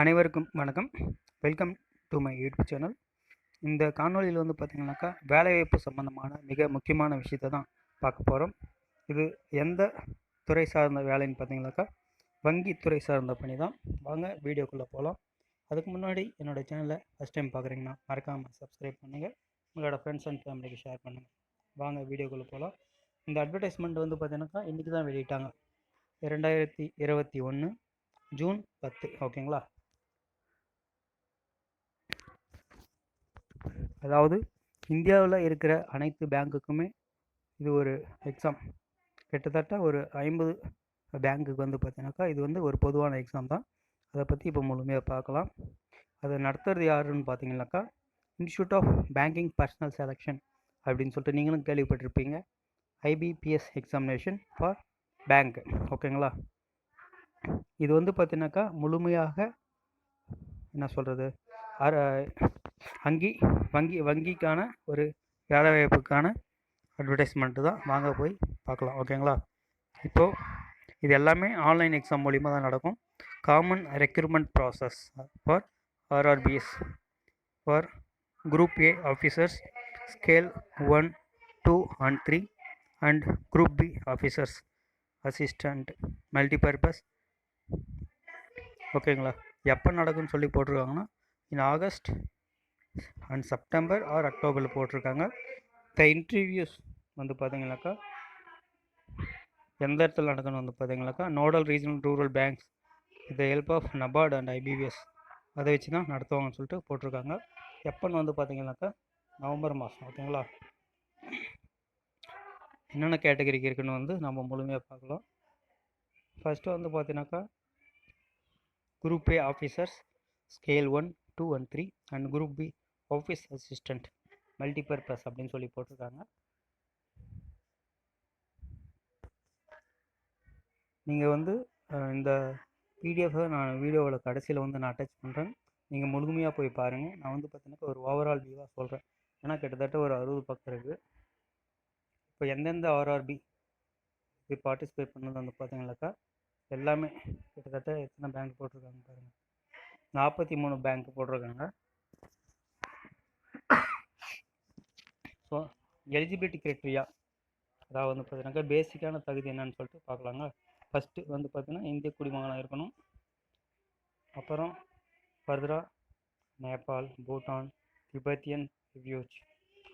அனைவருக்கும் வணக்கம். Welcome to my YouTube channel இந்த காணொளியில் வந்து பார்த்திங்கனாக்கா வேலைவாய்ப்பு சம்மந்தமான மிக முக்கியமான விஷயத்தை தான் பார்க்க போகிறோம் இது எந்த துறை சார்ந்த வேலைன்னு பார்த்தீங்கன்னாக்கா வங்கித்துறை சார்ந்த பணி தான். வாங்க வீடியோக்குள்ளே போகலாம் அதுக்கு முன்னாடி என்னோடய சேனலை ஃபஸ்ட் டைம் பார்க்குறீங்கன்னா மறக்காமல் சப்ஸ்கிரைப் பண்ணுங்கள் உங்களோட ஃப்ரெண்ட்ஸ் அண்ட் ஃபேமிலிக்கு ஷேர் பண்ணுங்கள் வாங்க வீடியோக்குள்ளே போகலாம் இந்த அட்வர்டைஸ்மெண்ட் வந்து பார்த்தீங்கன்னாக்கா இன்றைக்கி தான் வெளியிட்டாங்க. இரண்டாயிரத்தி இருபத்தி ஒன்று ஜூன் பத்து. ஓகேங்களா? அதாவது இந்தியாவில் இருக்கிற அனைத்து பேங்க்குக்குமே இது ஒரு எக்ஸாம். கிட்டத்தட்ட ஒரு ஐம்பது பேங்க்குக்கு வந்து பார்த்தீங்கன்னாக்கா இது வந்து ஒரு பொதுவான எக்ஸாம் தான். அதை பற்றி இப்போ முழுமையாக பார்க்கலாம் அதை நடத்துறது யாருன்னு பார்த்தீங்கன்னாக்கா institute of banking personnel selection அப்படின்னு சொல்லிட்டு நீங்களும் கேள்விப்பட்டிருப்பீங்க. IBPS examination for bank. ஓகேங்களா? இது வந்து பார்த்தீங்கன்னாக்கா முழுமையாக என்ன சொல்கிறது அர வங்கி வங்கி வங்கிக்கான ஒரு வேலைவாய்ப்புக்கான அட்வர்டைஸ்மெண்ட்டு தான் வாங்க போய் பார்க்கலாம். ஓகேங்களா இப்போது இது எல்லாமே ஆன்லைன் எக்ஸாம் மூலிமா தான் நடக்கும். Common recruitment process for RRBs for group A officers scale one two and three and group B officers assistant multipurpose ஓகேங்களா எப்போ நடக்கும்னு சொல்லி போட்டிருக்காங்கன்னா in August and September or அக்டோபரில் போட்டிருக்காங்க. த இன்டர்வியூஸ் வந்து பார்த்தீங்கன்னாக்கா எந்த இடத்துல நடக்கணும் வந்து பார்த்தீங்கன்னாக்கா nodal regional rural banks with help of NABARD and IBPS அதை வச்சு தான் நடத்துவாங்கன்னு சொல்லிட்டு போட்டிருக்காங்க. எப்போன்னு வந்து பார்த்தீங்கன்னாக்கா நவம்பர் மாதம் ஓகேங்களா? என்னென்ன கேட்டகரிக்கு இருக்குன்னு வந்து நம்ம முழுமையாக பார்க்கலாம். ஃபஸ்ட்டு வந்து பார்த்தீங்கன்னாக்கா group A officers scale one two and three and group B office assistant multipurpose அப்படின்னு சொல்லி போட்டிருக்காங்க. நீங்கள் வந்து இந்த பிடிஎஃபை நான் வீடியோவில் கடைசியில் வந்து நான் அட்டாச் பண்ணுறேன் நீங்கள் முழுமையாக போய் பாருங்கள் நான் வந்து பார்த்தீங்கன்னா ஒரு ஓவரால் வியூவாக சொல்கிறேன் ஏன்னா கிட்டத்தட்ட ஒரு அறுபது பக்கம் இருக்குது இப்போ எந்தெந்த ஆர்ஆர்பி இது பார்ட்டிசிபேட் பண்ணது வந்து பார்த்தீங்கன்னாக்கா எல்லாமே கிட்டத்தட்ட எத்தனை பேங்க் போட்டிருக்காங்க பாருங்கள் நாற்பத்தி மூணு பேங்க் போட்டிருக்காங்க. ஸோ எலிஜிபிலிட்டி கிரைட்டீரியா அதாவது வந்து பார்த்தீங்கன்னாக்கா பேசிக்கான தகுதி என்னன்னு சொல்லிட்டு பார்க்கலாங்க. ஃபஸ்ட்டு வந்து பார்த்தீங்கன்னா இந்திய குடிமகனாக இருக்கணும். அப்புறம் ஃபர்தராக நேபாள் பூட்டான் திபெத்தியன் ரிவ்யூஜ்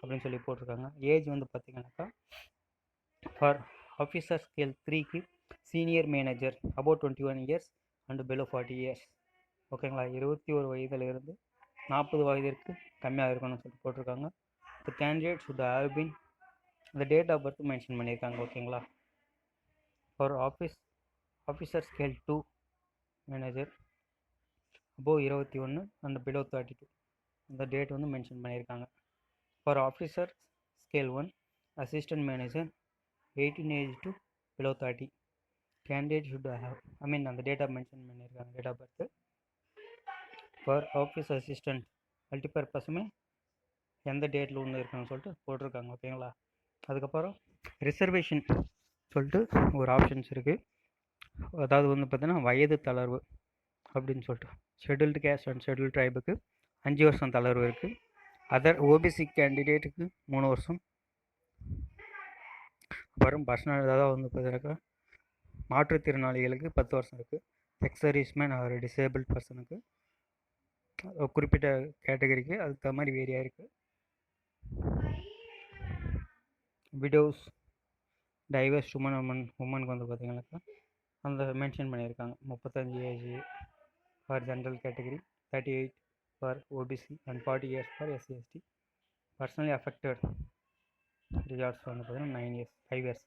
அப்படின்னு சொல்லி போட்டிருக்காங்க. ஏஜ் வந்து பார்த்தீங்கன்னாக்கா ஃபார் ஆஃபீஸர் ஸ்கேல் த்ரீக்கு senior manager about twenty one years and below forty years ஓகேங்களா இருபத்தி ஒரு வயதிலிருந்து நாற்பது வயதிற்கு கம்மியாக இருக்கணும்னு சொல்லிட்டு போட்டிருக்காங்க. The candidate should have been இந்த டேட் ஆஃப் பர்த் மென்ஷன் பண்ணியிருக்காங்க ஓகேங்களா for office officer scale two manager above இருபத்தி ஒன்று அண்ட் பிலோ தேர்ட்டி டூ இந்த டேட் வந்து மென்ஷன் பண்ணியிருக்காங்க for officer scale one assistant manager eighteen age to below thirty candidate should have I mean அந்த data mention பண்ணியிருக்காங்க date of birth for office assistant மல்டிபர்பஸுமே எந்த டேட்டில் ஒன்று இருக்குன்னு சொல்லிட்டு போட்டிருக்காங்க ஓகேங்களா அதுக்கப்புறம் ரிசர்வேஷன் சொல்லிட்டு ஒரு ஆப்ஷன்ஸ் இருக்குது அதாவது வந்து பார்த்தீங்கன்னா வயது தளர்வு அப்படின்னு சொல்லிட்டு. ஷெடியூல்டு கேஸ்ட் அண்ட் ஷெடியூல் ட்ரைபுக்கு அஞ்சு வருஷம் தளர்வு இருக்குது அதர் ஓபிசி கேண்டிடேட்டுக்கு மூணு வருஷம். அப்புறம் பர்சனல் அதாவது வந்து பார்த்தீங்கன்னாக்கா மாற்றுத்திறனாளிகளுக்கு பத்து வருஷம் இருக்குது எக்ஸ் அவர் டிசேபிள் பர்சனுக்கு குறிப்பிட்ட கேட்டகரிக்கு அதுக்கு மாதிரி வேரியாக இருக்குது விடோஸ் டைவர்ஸ் உமன் உமன் உமனுக்கு வந்து பார்த்திங்கனாக்கா அந்த மென்ஷன் பண்ணியிருக்காங்க. முப்பத்தஞ்சு age for general category thirty eight for OBC and forty years for SC ST personally affected resorts வந்து பார்த்திங்கன்னா நைன் இயர்ஸ் ஃபைவ் இயர்ஸ்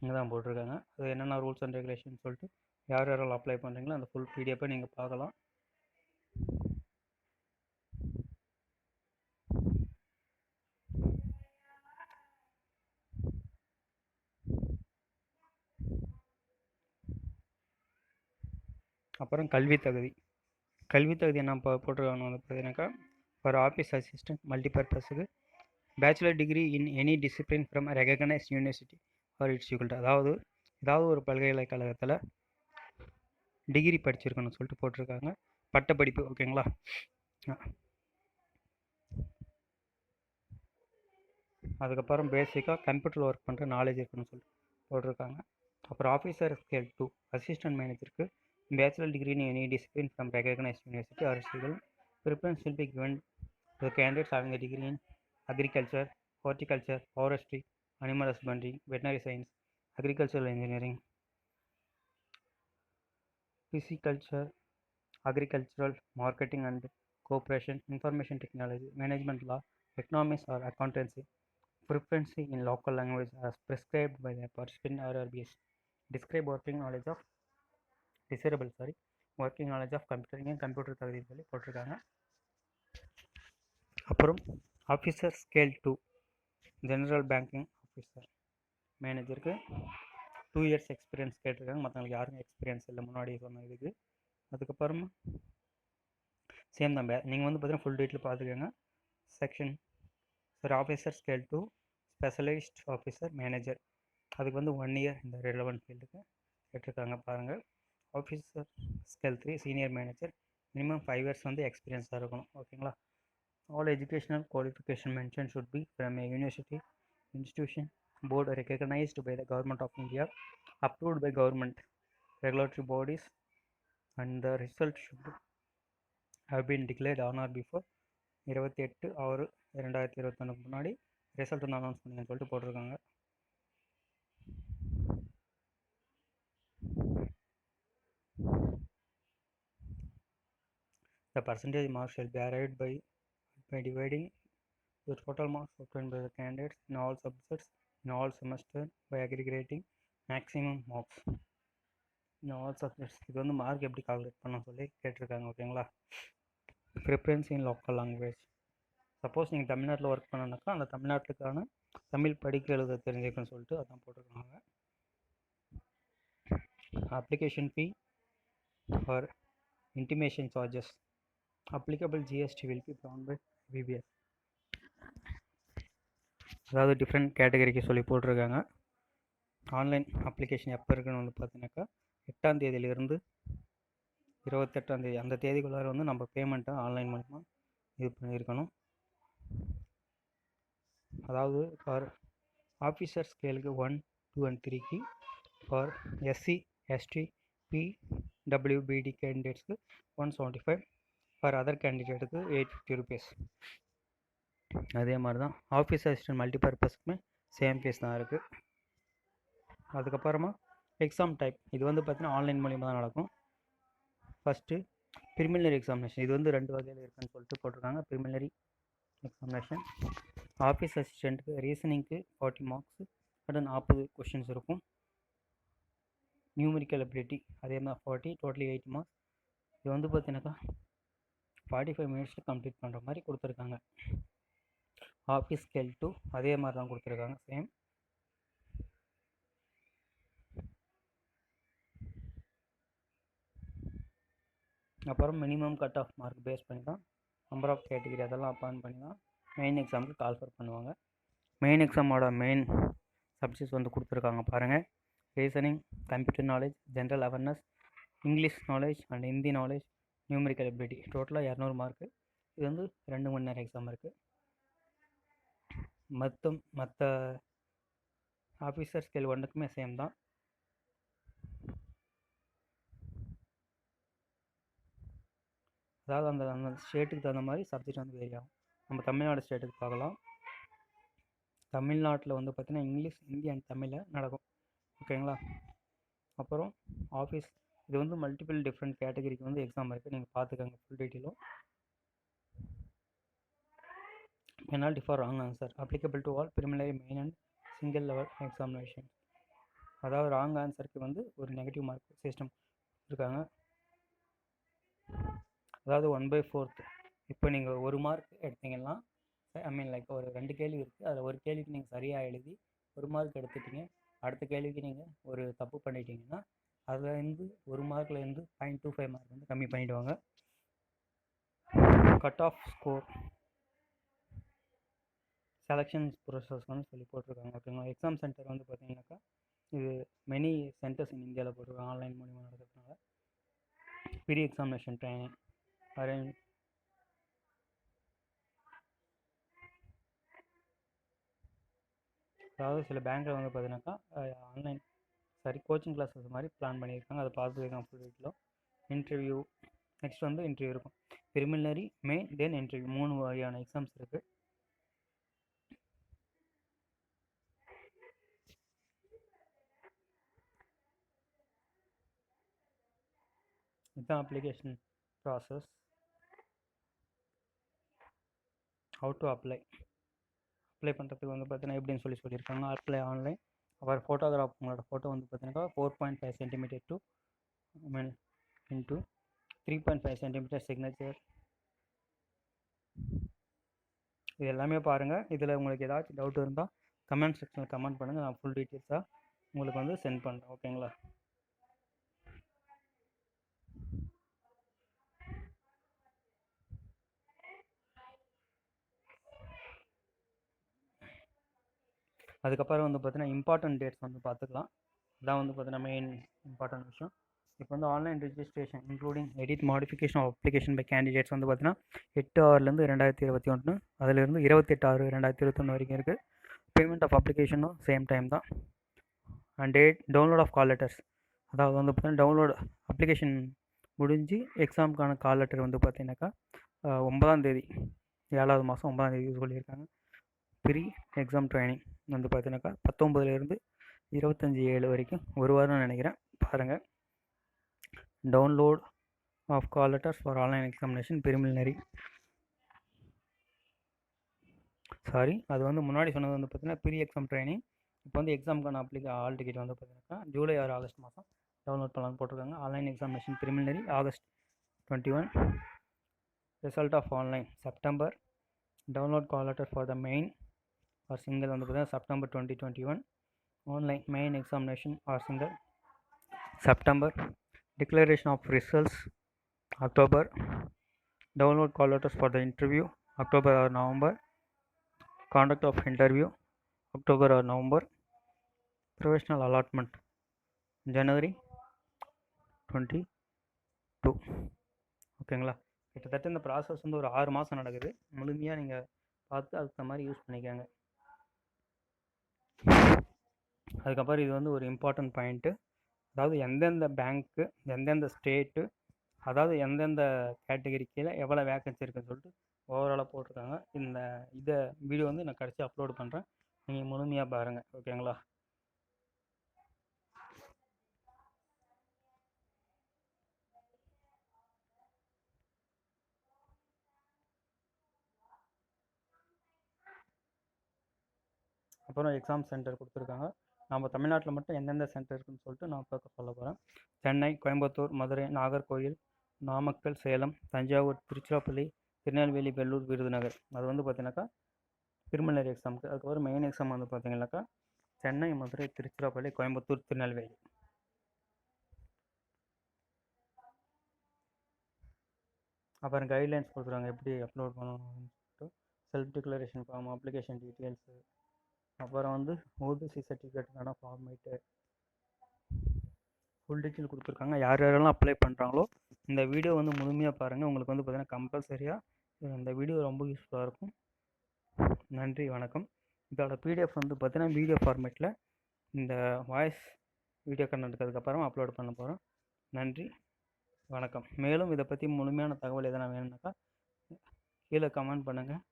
இங்கே தான் போட்டிருக்காங்க. அது என்னென்ன ரூல்ஸ் அண்ட் ரெகுலேஷன் சொல்லிட்டு யார் யாரெல்லாம் அப்ளை பண்ணுறீங்களோ அந்த ஃபுல் பிடிஎஃப்பை நீங்கள் பார்க்கலாம். அப்புறம் கல்வி தகுதி. கல்வி தகுதி என்ன போட்டிருக்காங்க வந்து பார்த்தீங்கன்னாக்கா for office assistant மல்டிபர்பஸுக்கு bachelor degree in any discipline from recognise university for its equal அதாவது ஏதாவது ஒரு பல்கலைக்கழகத்தில் டிகிரி படிச்சிருக்கணும்னு சொல்லிட்டு போட்டிருக்காங்க. பட்டப்படிப்பு ஓகேங்களா அதுக்கப்புறம் பேசிக்காக கம்ப்யூட்டரில் ஒர்க் பண்ணுற நாலேஜ் இருக்குன்னு சொல்லிட்டு போட்டிருக்காங்க. அப்புறம் ஆஃபீஸர் ஸ்கேல் டூ அசிஸ்டன்ட் மேனேஜருக்கு Bachelor degree in any discipline from recognized university or school. Preference will be given to candidates having a degree in agriculture, horticulture, forestry, animal husbandry, veterinary science, agricultural engineering, pisciculture, agricultural marketing and cooperation, information technology, management law, economics or accountancy, preferency in local language as prescribed by the participant or RBS. Describe working knowledge of desirable sorry working knowledge of computering computer computer தகுதி சொல்லி போட்டிருக்காங்க. அப்புறம் officer scale two general banking officer மேனேஜருக்கு two years experience கேட்டிருக்காங்க. மற்றவங்களுக்கு யாருக்கும் experience இல்லை. முன்னாடி சொன்ன இதுக்கு. அதுக்கப்புறமா சேம் தான். நீங்கள் வந்து பார்த்தீங்கன்னா ஃபுல் டீட்டெயில் பார்த்துக்கோங்க section sir officer scale two specialist officer manager அதுக்கு வந்து ஒன் இயர் இந்த ரெலவெண்ட் ஃபீல்டுக்கு கேட்டிருக்காங்க பாருங்கள் officer scale three senior manager minimum five years வந்து எக்ஸ்பீரியன்ஸாக இருக்கணும் ஓகேங்களா all educational qualification mention should be from a university institution board recognised by the government of India approved by government regulatory bodies and the result should have been declared on or before இருபத்தி எட்டு ஆறு ரெண்டாயிரத்தி இருபத்தொன்னுக்கு முன்னாடி result வந்து announce பண்ணுங்கன்னு சொல்லிட்டு போட்டிருக்காங்க The percentage marks shall be arrived by by dividing the total marks obtained by the candidates in all subjects in all semester by aggregating maximum marks. In all subjects இது வந்து mark எப்படி calculate பண்ண சொல்லி கேட்டிருக்காங்க ஓகேங்களா preference in local language suppose நீங்கள் தமிழ்நாட்டில் work பண்ணனாக்கா அந்த தமிழ்நாட்டுக்கான தமிழ் படிக்க எழுத தெரிஞ்சுக்கணும்னு சொல்லிட்டு அதான் போட்டிருக்காங்க. Application fee for intimation charges applicable GST will be bound by BBS அதாவது டிஃப்ரெண்ட் கேட்டகரிக்கு சொல்லி போட்டிருக்காங்க. ஆன்லைன் அப்ளிகேஷன் எப்போ இருக்குன்னு வந்து பார்த்தீங்கன்னாக்கா எட்டாம் தேதியிலிருந்து இருபத்தெட்டாம் தேதி அந்த தேதிக்குள்ளார வந்து நம்ம பேமெண்ட்டை ஆன்லைன் மூலிமா இது பண்ணியிருக்கணும். அதாவது ஃபார் ஆஃபீஸர் ஸ்கேலுக்கு ஒன் டூ அண்ட் த்ரீக்கு for SC ST P WBD கேண்டிடேட்ஸ்க்கு one seventy five for other கேண்டிடேட்டுக்கு eight fifty rupees அதே மாதிரி தான் ஆஃபீஸ் அசிஸ்டன்ட் மல்டிபர்பஸ்க்குமே சேம் ஃபீஸ் தான் இருக்குது அதுக்கப்புறமா எக்ஸாம் டைப் இது வந்து பார்த்திங்கன்னா ஆன்லைன் மூலியமாக தான் நடக்கும். ஃபஸ்ட்டு ப்ரிமினரி எக்ஸாமினேஷன் இது வந்து ரெண்டு வகையில் இருக்குன்னு சொல்லிட்டு போட்டிருக்காங்க. ப்ரிமினரி எக்ஸாமினேஷன் ஆஃபீஸ் அசிஸ்டண்ட்டுக்கு ரீசனிங்க்கு ஃபார்ட்டி மார்க்ஸு அடுத்து நாற்பது கொஷின்ஸ் இருக்கும். நியூமரிக்கல் அபிலிட்டி அதே மாதிரி ஃபார்ட்டி டோட்டலி எயிட் மார்க்ஸ் இது வந்து பார்த்தீங்கன்னாக்கா ஃபார்ட்டி ஃபைவ் மினிட்ஸில் கம்ப்ளீட் பண்ணுற மாதிரி கொடுத்துருக்காங்க. ஆஃபீஸ் ஸ்கேல் டூ அதே மாதிரி தான் கொடுத்துருக்காங்க. சேம் அப்புறம் minimum cut off mark base பண்ணி தான் நம்பர் ஆஃப் கேட்டகிரி அதெல்லாம் அப்பாயின் பண்ணி தான் மெயின் எக்ஸாமுக்கு கால்ஃபர் பண்ணுவாங்க. மெயின் எக்ஸாமோட மெயின் சப்ஜெக்ட்ஸ் வந்து கொடுத்துருக்காங்க பாருங்கள் reasoning computer knowledge general awareness English knowledge and Hindi knowledge numerical ability டோட்டலாக இரநூறு மார்க்கு இது வந்து ரெண்டு மணி நேரம் எக்ஸாம் இருக்குது மற்ற மற்ற ஆஃபீஸர் ஸ்கேல் ஒன்றுக்குமே சேம் தான். அதாவது அந்த அந்த ஸ்டேட்டுக்கு தகுந்த மாதிரி சப்ஜெக்ட் வந்து வேரி ஆகும். நம்ம தமிழ்நாடு ஸ்டேட்டுக்கு பார்க்கலாம். தமிழ்நாட்டில் வந்து பார்த்திங்கன்னா இங்கிலீஷ் ஹிந்தி அண்ட் தமிழில் நடக்கும். ஓகேங்களா அப்புறம் ஆஃபீஸ் இது வந்து மல்டிபிள் டிஃப்ரெண்ட் கேட்டகரிக்கு வந்து எக்ஸாம் இருக்குது நீங்கள் பார்த்துக்கோங்க ஃபுல் டீட்டெயிலும் penalty for wrong answer applicable to all preliminary main and single level examination அதாவது ராங் ஆன்சருக்கு வந்து ஒரு நெகட்டிவ் மார்க் சிஸ்டம் இருக்காங்க அதாவது ஒன் பை ஃபோர்த் இப்போ நீங்கள் ஒரு மார்க் எடுத்தீங்கன்னா ஐ மீன் லைக் ஒரு ரெண்டு கேள்வி இருக்குது அதில் ஒரு கேள்விக்கு நீங்கள் சரியாக எழுதி ஒரு மார்க் எடுத்துட்டீங்க. அடுத்த கேள்விக்கு நீங்கள் ஒரு தப்பு பண்ணிட்டீங்கன்னா அதுலேருந்து ஒரு மார்க்லேருந்து பாயிண்ட் டூ ஃபைவ் மார்க் வந்து கம்மி பண்ணிவிடுவாங்க cut off score selection process வந்து சொல்லி போட்டிருக்காங்க ஓகேங்களா? எக்ஸாம் சென்டர் வந்து பார்த்தீங்கன்னாக்கா இது மெனி சென்டர்ஸ் இன் இந்தியாவில் போட்டிருக்காங்க ஆன்லைன் மூலிமா நடக்கிறதுனால. ப்ரீ எக்ஸாமினேஷன் ட்ரைனிங் அரேஞ்ச் அதாவது சில பேங்க்கில் வந்து பார்த்தீங்கன்னாக்கா ஆன்லைன் சாரி கோச்சிங் கிளாஸஸ் மாதிரி பிளான் பண்ணியிருக்காங்க. அதை பார்த்துருக்காங்க ஃபுல் வீட்டில் இன்டர்வியூ நெக்ஸ்ட் வந்து இன்டர்வியூ இருக்கும். பிரிமினரி மெயின் தென் இன்டர்வியூ மூணு வகையான எக்ஸாம்ஸ் இருக்குது இதுதான் application process how to apply apply பண்ணுறதுக்கு வந்து பார்த்தீங்கன்னா எப்படின்னு சொல்லி சொல்லியிருக்காங்க. அப்ளை ஆன்லைன் அப்புறம் ஃபோட்டோகிராஃப் உங்களோட ஃபோட்டோ வந்து பார்த்தீங்கன்னா four point five centimetre to mean into three point five centimetre signature இது எல்லாமே பாருங்கள் இதில் உங்களுக்கு ஏதாச்சும் டவுட் இருந்தால் கமெண்ட் செக்ஷனில் கமெண்ட் பண்ணுங்கள் நான் ஃபுல் டீட்டெயில்ஸாக உங்களுக்கு வந்து சென்ட் பண்ணுறேன் ஓகேங்களா அதுக்கப்புறம் வந்து பார்த்தீங்கன்னா இம்பார்ட்டன்ட் டேட்ஸ் வந்து பார்த்துக்கலாம். இதான் வந்து பார்த்தீங்கன்னா மெயின் இம்பார்ட்டன்ட் விஷயம். இப்போ வந்து online registration including edit modification of application by candidates வந்து பார்த்தீங்கன்னா எட்டு ஆறுலேருந்து ரெண்டாயிரத்தி இருபத்தி ஒன்று அதிலிருந்து இருபத்தெட்டு ஆறு ரெண்டாயிரத்தி இருபத்தொன்று வரைக்கும் இருக்குது பேமெண்ட் ஆஃப் அப்ளிகேஷனும் சேம் டைம் தான். And date download of call letters அதாவது வந்து பார்த்தீங்கன்னா டவுன்லோட் அப்ளிகேஷன் முடிஞ்சு எக்ஸாமுக்கான கால் லெட்டர் வந்து பார்த்தீங்கன்னாக்கா ஒன்பதாம் தேதி ஏழாவது மாதம் ஒன்பதாம் தேதி சொல்லியிருக்காங்க ப்ரீ எக்ஸாம் ட்ரைனிங் வந்து பார்த்தீங்கன்னாக்கா பத்தொம்பதுலேருந்து இருபத்தஞ்சி ஏழு வரைக்கும் ஒரு வாரம் நினைக்கிறேன். பாருங்கள் download of call letters for online examination preliminary sorry அது வந்து முன்னாடி சொன்னது வந்து பார்த்தீங்கன்னா ப்ரீ எக்ஸாம் ட்ரைனிங் இப்போ வந்து எக்ஸாமுக்கான அப்ளிகே ஆல் டிக்கெட் வந்து பார்த்தீங்கன்னா ஜூலை ஆறு ஆகஸ்ட் மாதம் டவுன்லோட் பண்ணலாம்னு போட்டிருக்காங்க. Online examination preliminary August twenty one result of online September download call letter for the main or single வந்து பார்த்தீங்கன்னா September twenty twenty one online main examination or single September declaration of results October download call letters for the interview October or November conduct of interview October or November professional allotment January twenty two ஓகேங்களா கிட்டத்தட்ட இந்த process வந்து ஒரு ஆறு மாதம் நடக்குது முழுமையாக நீங்கள் பார்த்து அதுக்கு மாதிரி யூஸ் பண்ணிக்கோங்க அதுக்கப்புறம் இது வந்து ஒரு இம்பார்ட்டன்ட் பாயிண்ட்டு அதாவது எந்தெந்த பேங்க்கு எந்தெந்த ஸ்டேட்டு அதாவது எந்தெந்த கேட்டகரி கீழே எவ்வளோ வேக்கன்சி இருக்குன்னு சொல்லிட்டு ஓவராலாக போட்டிருக்காங்க. இந்த இதை வீடியோ வந்து நான் கடைசி அப்லோட் பண்ணுறேன் நீங்கள் முழுமையாக பாருங்கள் ஓகேங்களா அப்புறம் எக்ஸாம் சென்டர் கொடுத்துருக்காங்க. நம்ம தமிழ்நாட்டில் மட்டும் எந்தெந்த சென்டர் இருக்குன்னு சொல்லிட்டு நான் பார்க்க சொல்ல போகிறேன் சென்னை கோயம்புத்தூர் மதுரை நாகர்கோயில் நாமக்கல் சேலம் தஞ்சாவூர் திருச்சிராப்பள்ளி திருநெல்வேலி வெள்ளூர் விருதுநகர். அது வந்து பார்த்தீங்கன்னாக்கா பிரிமினரி எக்ஸாமுக்கு அதுக்கப்புறம் மெயின் எக்ஸாம் வந்து பார்த்தீங்கன்னாக்கா சென்னை மதுரை திருச்சிராப்பள்ளி கோயம்புத்தூர் திருநெல்வேலி. அப்புறம் கைட்லைன்ஸ் கொடுக்குறாங்க. எப்படி அப்லோட் பண்ணணும் சொல்லிட்டு self declaration form application details அப்புறம் வந்து ஓபிசி சர்டிஃபிகேட்டுக்கான ஃபார்மேட்டு ஃபுல் டீட்டெயில் கொடுத்துருக்காங்க. யார் யாரெல்லாம் அப்ளை பண்ணுறாங்களோ இந்த வீடியோ வந்து முழுமையாக பாருங்கள் உங்களுக்கு வந்து பார்த்தீங்கன்னா கம்பல்சரியாக இந்த வீடியோ ரொம்ப யூஸ்ஃபுல்லாக இருக்கும். நன்றி வணக்கம். இதோட பிடிஎஃப் வந்து பார்த்தீங்கன்னா வீடியோ ஃபார்மேட்டில் இந்த வாய்ஸ் வீடியோ கண்டென்ட்டுக்கு அதுக்கப்புறமா அப்லோட் பண்ண போகிறோம் நன்றி வணக்கம். மேலும் இதை பற்றி முழுமையான தகவல் எதனா வேணும்னாக்கா கீழே கமெண்ட் பண்ணுங்கள்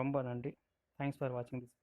ரொம்ப நன்றி. தேங்க்ஸ் ஃபார் வாட்சிங் திஸ்